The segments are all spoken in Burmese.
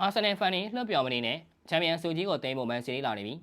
အာဆင်နယ်ဖန်နေလွှတ်ပြော်မနေနဲ့ချန်ပီယံဆုကြီးကိုသိမ်းဖို့မန်စီးတီးလာနေပြီ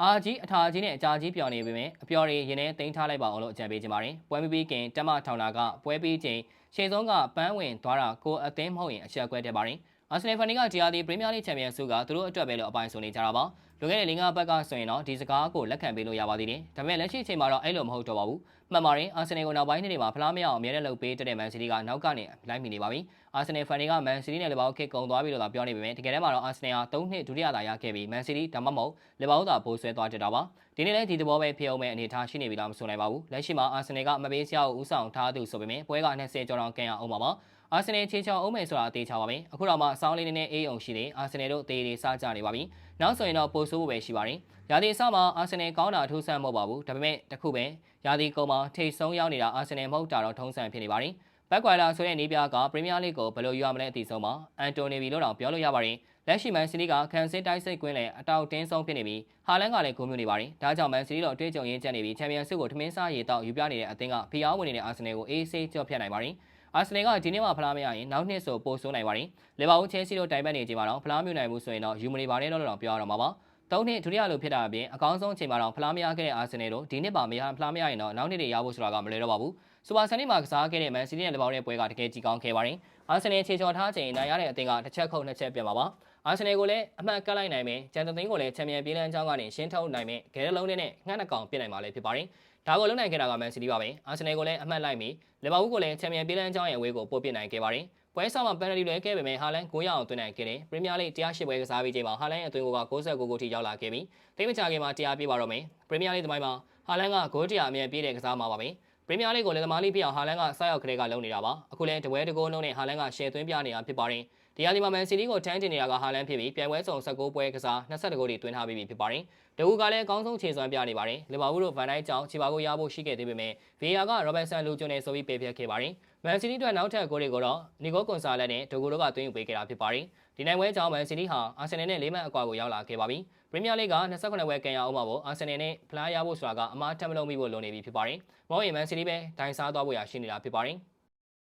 အာကြီးအထာကြီးနဲ့အကြာကြီးပြော်နေပေမဲ့အပျော်တွေရင်ထဲသိမ်းထားလိုက်ပါအောင်လို့အကြံပေးချင်ပါတယ်ပွဲမပြီးခင်တက်မထောင်တာကပွဲပြီးချိန်ရှေ့ဆုံးကပန်းဝင်သွားတာကိုအသင်းမဟုတ်ရင်အချက်ကွဲတဲ့ပါတယ်အာဆင်နယ်ဖန်နေက GRD ပရီးမီးယားလိချန်ပီယံဆုကသူတို့အတွက်ပဲလို့အပိုင်ဆိုနေကြတာပါလွန်ခဲ့တဲ့လင်းကားဘက်ကဆိုရင်တော့ဒီစကားကိုလက်ခံပေးလို့ရပါသေးတယ်ဒါပေမဲ့လက်ရှိအချိန်မှာတော့အဲ့လိုမဟုတ်တော့ပါဘူးမှန်ပါတယ်အာဆင်နယ်ကိုနောက်ပိုင်းနှစ်တွေမှာဖလားမရအောင်အမြဲတမ်းလုပ်ပေးတဲ့မန်စီးတီးကနောက်ကနေလိုက်မိနေပါပြီအာဆင်နယ်ဖန်တွေကမန်စီးတီးနဲ့လီဗာပူးခစ်ကုံသွားပြီလို့သာပြောနေပေမဲ့တကယ်တမ်းမှာတော့အာဆင်နယ်ဟာ၃နှစ်ဒုတိယသာရခဲ့ပြီးမန်စီးတီးဒါမှမဟုတ်လီဗာပူးသာပိုးဆွဲသွားကြတာပါဒီနေ့လည်းဒီသဘောပဲဖြစ်အောင်မဲ့အနေထားရှိနေပြီလားမဆိုနိုင်ပါဘူးလက်ရှိမှာအာဆင်နယ်ကမပေးစရာကိုဥဆောင်ထားသူဆိုပေမဲ့ပွဲက20ကျော်တောင်ကန်ရအောင်ပါပါအာဆင်နယ်ချေချောင်းအောင်မယ်ဆိုတာအသေးချပါပဲအခုတော့မှအဆောင်လေးနဲ့အေးအောင်ရှိတယ်အာဆင်နယ်တို့တေးတွေစားကြနေပါပြီ နောက်ဆိုရင်တော့ပိုဆိုးဖို့ပဲရှိပါတယ်ရာသီအစမှာအာဆင်နယ်ကောင်းတာအထူးဆန်းမဟုတ်ပါဘူးဒါပေမဲ့တခုပဲရာသီကုန်မှာထိတ်ဆုံးရောက်နေတာအာဆင်နယ်မဟုတ်တာတော့ထုံးစံဖြစ်နေပါတယ်ဘက်ကွိုင်လာဆိုတဲ့နေပြကပရီးမီးယားလိကိုဘယ်လိုယူရမလဲအသိဆုံးပါအန်တိုနီဗီလို့တော့ပြောလို့ရပါတယ်လက်ရှိမန်စီးတီးကခန်စစ်တိုက်စိတ်ကွင်းလည်းအတောက်တင်းဆုံးဖြစ်နေပြီးဟာလန်ကလည်းဂိုးမျိုးနေပါတယ်ဒါကြောင့်မန်စီးတီးတော့အတွေ့အကြုံရင်းချက်နေပြီးချန်ပီယံဆုကိုထမင်းစားရေတောက်ယူပြနေတဲ့အသင်းကဖီအားဝင်နေတဲ့အာဆင်နယ်ကိုအေးဆေးကြော့ဖြတ်နိုင်ပါတယ် အာဆင်နယ်ကဒီနေ့မှဖလားမရရင်နောက်နှစ်ဆိုပိုဆိုးနိုင်ပါတယ်လီဗာပူးချဲစီတို့တိုင်ပတ်နေချိန်မှာတော့ဖလားမြူနိုင်မှုဆိုရင်တော့ယူမနေပါတယ်လို့တော့ပြောရတော့မှာပါသုံးနှစ်ဒုတိယလိုဖြစ်တာအပြင်အကောင်းဆုံးအချိန်မှာတော့ဖလားမရခဲ့တဲ့အာဆင်နယ်တို့ဒီနှစ်ပါမရဖလားမရရင်တော့နောက်နှစ်တွေရဖို့ဆိုတာကမလွယ်တော့ပါဘူးစူပါဆန်နီမှာကစားခဲ့တဲ့မန်စီးတီးနဲ့လီဗာပူးရဲ့ပွဲကတကယ်ကြီးကောင်းခဲ့ပါတယ်အာဆင်နယ်ခြေချော်ထားချိန်နိုင်ရတဲ့အသင်းကတစ်ချက်ခုတ်နှစ်ချက်ပြန်ပါပါ အာဆင်နယ်ကိုလည်းအမှတ်ကတ်လိုက်နိုင်မယ်ဂျန်တသိန်းကိုလည်းချန်ပီယံပြေးလန်းချောင်းကနေရှင်းထုတ်နိုင်မယ်ဂဲရလုံးနဲ့ငှက်နှကောင်ပြစ်နိုင်မှာလည်းဖြစ်ပါတယ်ဒါကိုလုံနိုင်ခဲ့တာကမန်စီးတီးပါပဲအာဆင်နယ်ကိုလည်းအမှတ်လိုက်ပြီးလီဗာပူးကိုလည်းချန်ပီယံပြေးလန်းချောင်းရဲ့အဝေးကိုပို့ပစ်နိုင်ခဲ့ပါတယ်ပွဲဆောင်မှာပန်နယ်တီလွဲခဲ့ပေမဲ့ဟာလန်9ရအောင်သွင်းနိုင်ခဲ့တယ်ပရီးမီးယားလိ108ပွဲကစားပြီးချိန်မှာဟာလန်ရဲ့အသွင်းကိုက69ကိုထိရောက်လာခဲ့ပြီးတိတ်မချခင်မှာတရားပြပါတော့မယ်ပရီးမီးယားလိသမိုင်းမှာဟာလန်ကဂိုးတရားအမြဲပြေးတဲ့ကစားမှာပါပဲပရီးမီးယားလိကိုလည်းသမားလေးပြအောင်ဟာလန်ကဆိုက်ရောက်ခရဲကလုံနေတာပါအခုလည်းတပွဲတကိုးလုံးနဲ့ဟာလန်ကရှယ်သွင်းပြနေတာဖြစ်ပါတယ် ဒီယာလီမာမန်စီတီကိုထမ်းတင်နေတာကဟာလန်ဖြစ်ပြီးပြိုင်ပွဲစုံ19ပွဲကစား22ဂိုးတွေသွင်းထားပြီးဖြစ်ပါတယ်တကူကလည်းအကောင်းဆုံးခြေစွမ်းပြနေပါတယ်လီဗာပူးတို့ဗန်ဒိုက်ကြောင့်ခြေပါကိုရဖို့ရှိခဲ့သေးပေမဲ့ဗီယာကရောဘတ်ဆန်လူဂျွန်နဲ့ဆိုပြီးပေးပြခဲ့ပါတယ်မန်စီတီအတွက်နောက်ထပ်ဂိုးတွေကိုတော့နီဂိုကွန်ဆာလက်နဲ့ဒိုဂိုတို့ကသွင်းယူပေးခဲ့တာဖြစ်ပါတယ်ဒီနိုင်ပွဲကြောင့်မန်စီတီဟာအာဆင်နယ်နဲ့လေးမှတ်အကွာကိုရောက်လာခဲ့ပါပြီပရီးမီးယားလိဂ်က29ပွဲကန်ရအောင်မှာပေါ့အာဆင်နယ်နဲ့ဖလားရဖို့ဆိုတာကအမားထက်မလုံးမိဖို့လိုနေပြီဖြစ်ပါတယ်မောင်ရီမန်စီတီပဲဒိုင်စားသွားဖို့ရရှိနေတာဖြစ်ပါတယ်